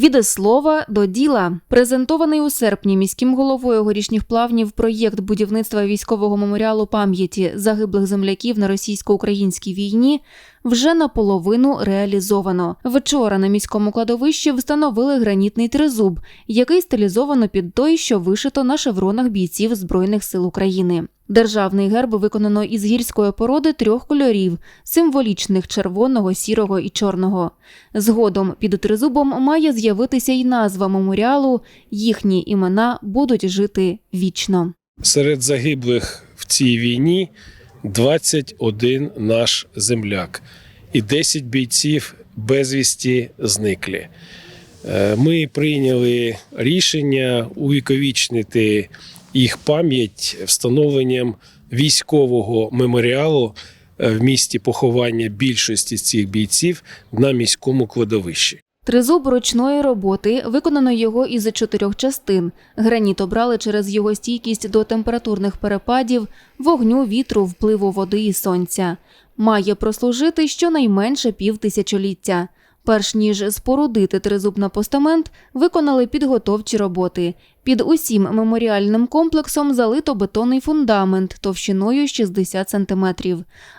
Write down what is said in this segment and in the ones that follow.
Від слова до діла презентований у серпні міським головою горішніх плавнів проєкт будівництва військового меморіалу пам'яті загиблих земляків на російсько-українській війні вже наполовину реалізовано. Вчора на міському кладовищі встановили гранітний тризуб, який стилізовано під той, що вишито на шевронах бійців збройних сил України. Державний герб виконано із гірської породи трьох кольорів символічних червоного, сірого і чорного. Згодом під тризубом має з'явитися й назва меморіалу. Їхні імена будуть жити вічно. Серед загиблих в цій війні 21 наш земляк і 10 бійців безвісті зниклі. Е, Ми прийняли рішення увіковічнити їх пам'ять встановленням військового меморіалу е, в місті поховання більшості цих бійців на міському кладовищі. Тризуб ручної роботи виконано його із чотирьох частин. Граніт обрали через його стійкість до температурних перепадів, вогню, вітру, впливу води і сонця. Має прослужити щонайменше півтисячоліття. Перш ніж спорудити тризуб на постамент, виконали підготовчі роботи. Під усім меморіальним комплексом залито бетонний фундамент товщиною 60 см.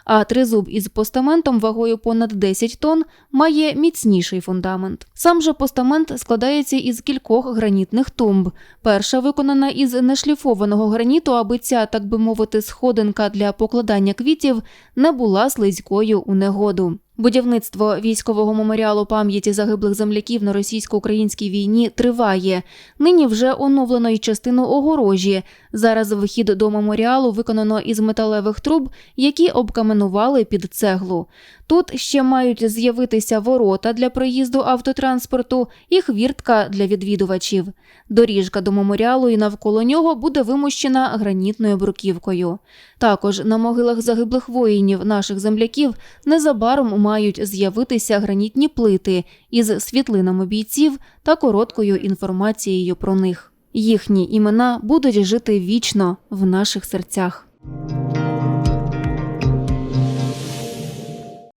А тризуб із постаментом вагою понад 10 тонн має міцніший фундамент. Сам же постамент складається із кількох гранітних тумб. Перша виконана із нешліфованого граніту, аби ця, так би мовити, сходинка для покладання квітів не була слизькою у негоду. Будівництво військового меморіалу пам'яті загиблих земляків на російсько-українській війні триває. Нині вже оновлено й частину огорожі. Зараз вхід до меморіалу виконано із металевих труб, які обкаменували під цеглу. Тут ще мають з'явитися ворота для проїзду автотранспорту і хвіртка для відвідувачів. Доріжка до меморіалу і навколо нього буде вимощена гранітною бруківкою. Також на могилах загиблих воїнів наших земляків незабаром мають з'явитися гранітні плити із світлинами бійців та короткою інформацією про них. Їхні імена будуть жити вічно в наших серцях.